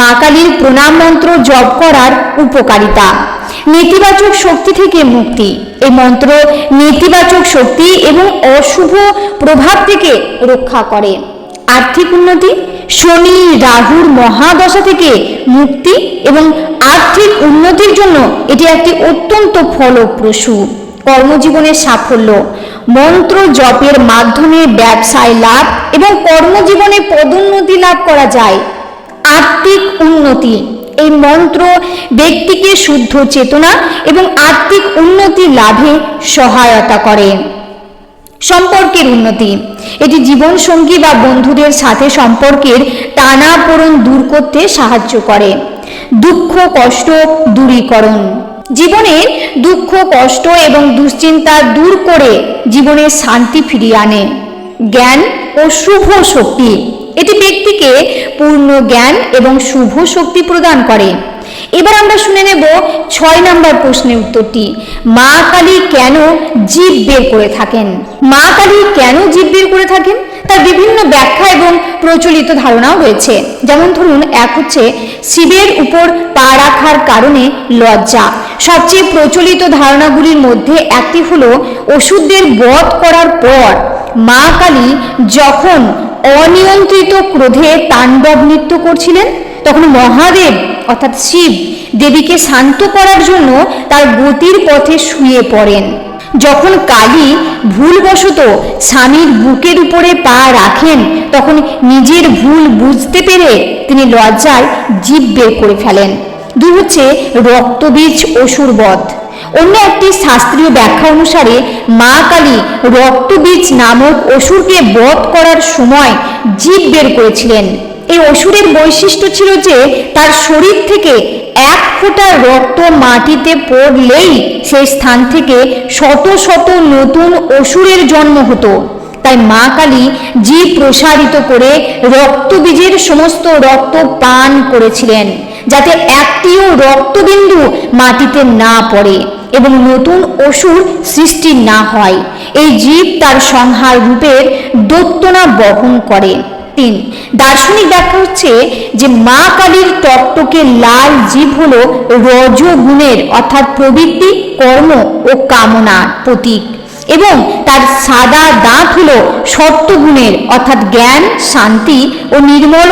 মা কালীর প্রণাম মন্ত্র জপ করার উপকারিতা। নেতিবাচক শক্তি থেকে মুক্তি। এই মন্ত্র নেতিবাচক শক্তি এবং অশুভ প্রভাব থেকে রক্ষা করে। আর্থিক উন্নতি, শনি, রাহুর মহাদশা থেকে মুক্তি এবং আর্থিক উন্নতির জন্য এটি একটি অত্যন্ত ফলপ্রসূ কর্মজীবনের সাফল্য। মন্ত্র জপের মাধ্যমে ব্যবসায় লাভ এবং কর্মজীবনে পদোন্নতি লাভ করা যায়। আর্থিক উন্নতি। এই মন্ত্র ব্যক্তিকে শুদ্ধ চেতনা এবং আর্থিক উন্নতি লাভে সহায়তা করে। সম্পর্কের উন্নতি। এটি জীবন সঙ্গী বা বন্ধুদের সাথে সম্পর্কের টানাপোড়েন দূর করতে সাহায্য করে। দুঃখ, কষ্ট, দূরীকরণ। জীবনের দুঃখ, কষ্ট এবং দুশ্চিন্তা দূর করে জীবনের শান্তি ফিরিয়ে আনে। জ্ঞান ও শুভ শক্তি এটি ব্যক্তিকে পূর্ণ জ্ঞান এবং শুভ শক্তি প্রদান করে। এবার আমরা শুনে নেব ছয় নম্বর প্রশ্নের উত্তরটি। মা কালী কেন জীব বের করে থাকেন? মা কালী কেন জীব বের করে থাকেন? তার বিভিন্ন ব্যাখ্যা এবং প্রচলিত ধারণাও রয়েছে। যেমন ধরুন, এক হচ্ছে শিবের উপর পা রাখার কারণে লজ্জা। সবচেয়ে প্রচলিত ধারণাগুলির মধ্যে একটি হলো ওষুধদের বধ করার পর মা কালী যখন অনিয়ন্ত্রিত ক্রোধে তাণ্ডব নৃত্য করছিলেন। তখন মহাদেব, অর্থাৎ শিব, দেবীকে শান্ত করার জন্য তার গতির পথে শুয়ে পড়েন। যখন কালী ভুলবশত স্বামীর বুকের উপরে পা রাখেন, তখন নিজের ভুল বুঝতে পেরে তিনি লজ্জায় জীব বের করে ফেলেন। দুই হচ্ছে রক্তবীজ অসুর বধ অন্য একটি শাস্ত্রীয় ব্যাখ্যা অনুসারে, মা কালী রক্তবীজ নামক অসুরকে বধ করার সময় জীব বের করেছিলেন। এই অসুরের বৈশিষ্ট্য ছিল যে, তার শরীর থেকে এক ফোঁটা রক্ত মাটিতে পড়লেই সেই স্থান থেকে শত শত নতুন অসুরের জন্ম হতো। তাই মা কালী জীব প্রসারিত করে রক্তবীজের সমস্ত রক্ত পান করেছিলেন, যাতে একটিও রক্তবিন্দু মাটিতে না পড়ে। এবং নতুন অসুর সৃষ্টি না হয়। এই জীব তার সংহার রূপের দৈত্যনা বহন করে। তিন, দার্শনিক ব্যাখ্যা হচ্ছে যে মা কালীর টকটকে লাল জীব হল রজগুণের, অর্থাৎ প্রবৃত্তি, কর্ম ও কামনার প্রতীক। এবং তার সাদা দাঁত হল সত্যগুণের, অর্থাৎ জ্ঞান, শান্তি ও নির্মল